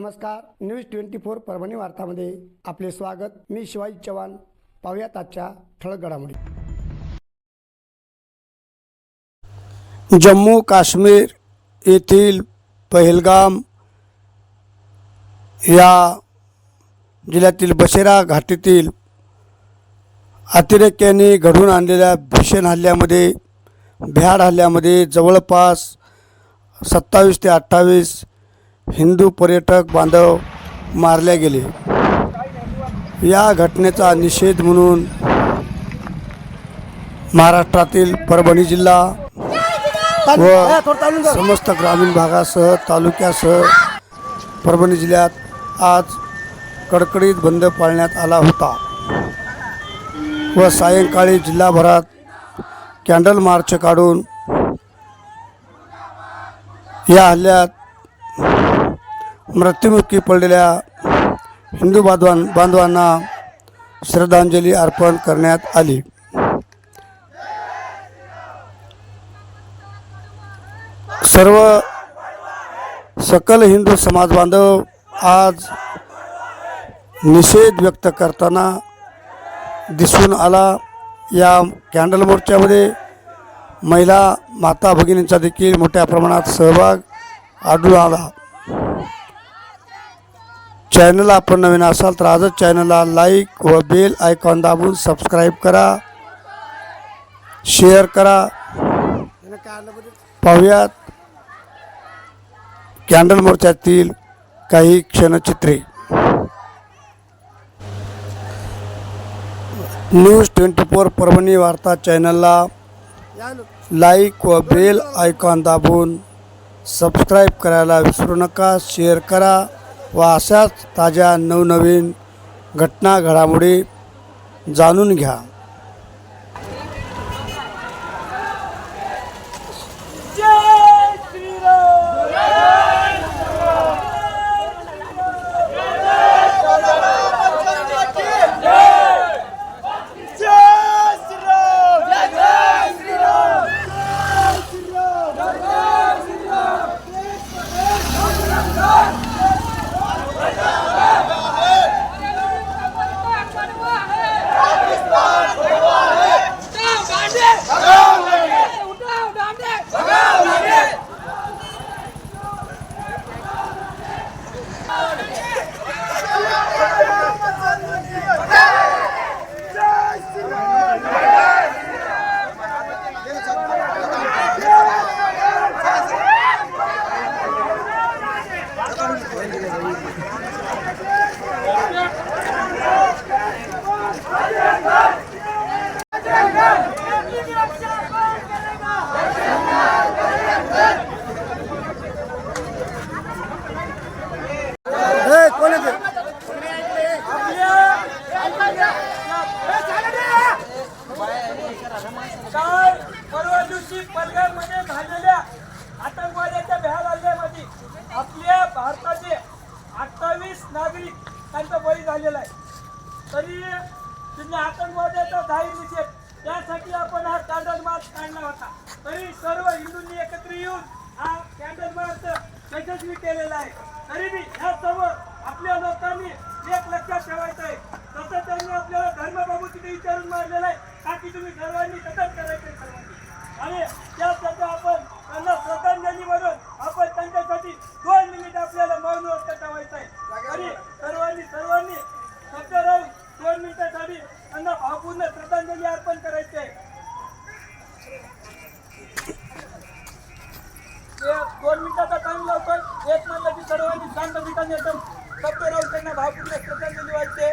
नमस्कार. News twenty four Parbhani वार्तामध्ये आपले स्वागत. मी शिवाजी चव्हाण. पाहुयात आजच्या ठळक घडामोडी. जम्मू काश्मीर येथील पहलगाम या जिल्ह्यातील बसेरा घाटीतील अतिरेक्यांनी घडून आणलेल्या भीषण हल्ल्यामध्ये भ्याड हल्ल्यामध्ये जवळपास सत्तावीस ते अठ्ठावीस हिंदू पर्यटक बांधव मारले गेले. या घटनेचा निषेध म्हणून महाराष्ट्रातील परभणी जिल्हा व समस्त ग्रामीण भागासह तालुक्यासह परभणी जिल्ह्यात आज कडकडीत बंद पाळण्यात आला होता. व सायंकाळी जिल्हाभरात कॅन्डल मार्च काढून या हल्ल्यात मृत्युमुखी पडलेल्या हिंदू बांधवां बांधवांना श्रद्धांजली अर्पण करण्यात आली. सर्व सकल हिंदू समाज बांधव आज निषेध व्यक्त करताना दिसून आला. या कॅन्डल मोर्चामध्ये महिला माता भगिनींचा देखील मोठ्या प्रमाणात सहभाग आढळून आला. चॅनलला आपण नवीन असाल तर आजच चॅनलला लाईक व बेल आयकॉन दाबून सबस्क्राईब करा. शेअर करा. पाहूयात. कॅन्डल मोर्चातील काही क्षणचित्रे. न्यूज ट्वेंटी फोर परभणी वार्ता चॅनलला लाईक व बेल आयकॉन दाबून सबस्क्राईब करायला विसरू नका. शेअर करा. व अशाच ताज्या नवनवीन घटना घडामोडी जाणून घ्या. परवा झालेल्या आतंकवाद्याच्या भ्याल हल्ल्यामध्ये आपल्या भारताचे अठ्ठावीस नागरिक त्यांचा बळी झालेला आहे. तरी तुम्ही आतंकवाद्याचा जाहीर निषेध त्यासाठी आपण हा कॅन्डल मार्च काढला होता. तरी सर्व हिंदूंनी एकत्र येऊन हा कॅन्डल मार्च यशस्वी केलेला आहे. तरी मी सर्वांनी शांत ठिकाणी एकदम शब्द राहून त्यांना भावपूर्ण श्रद्धांजली वाटते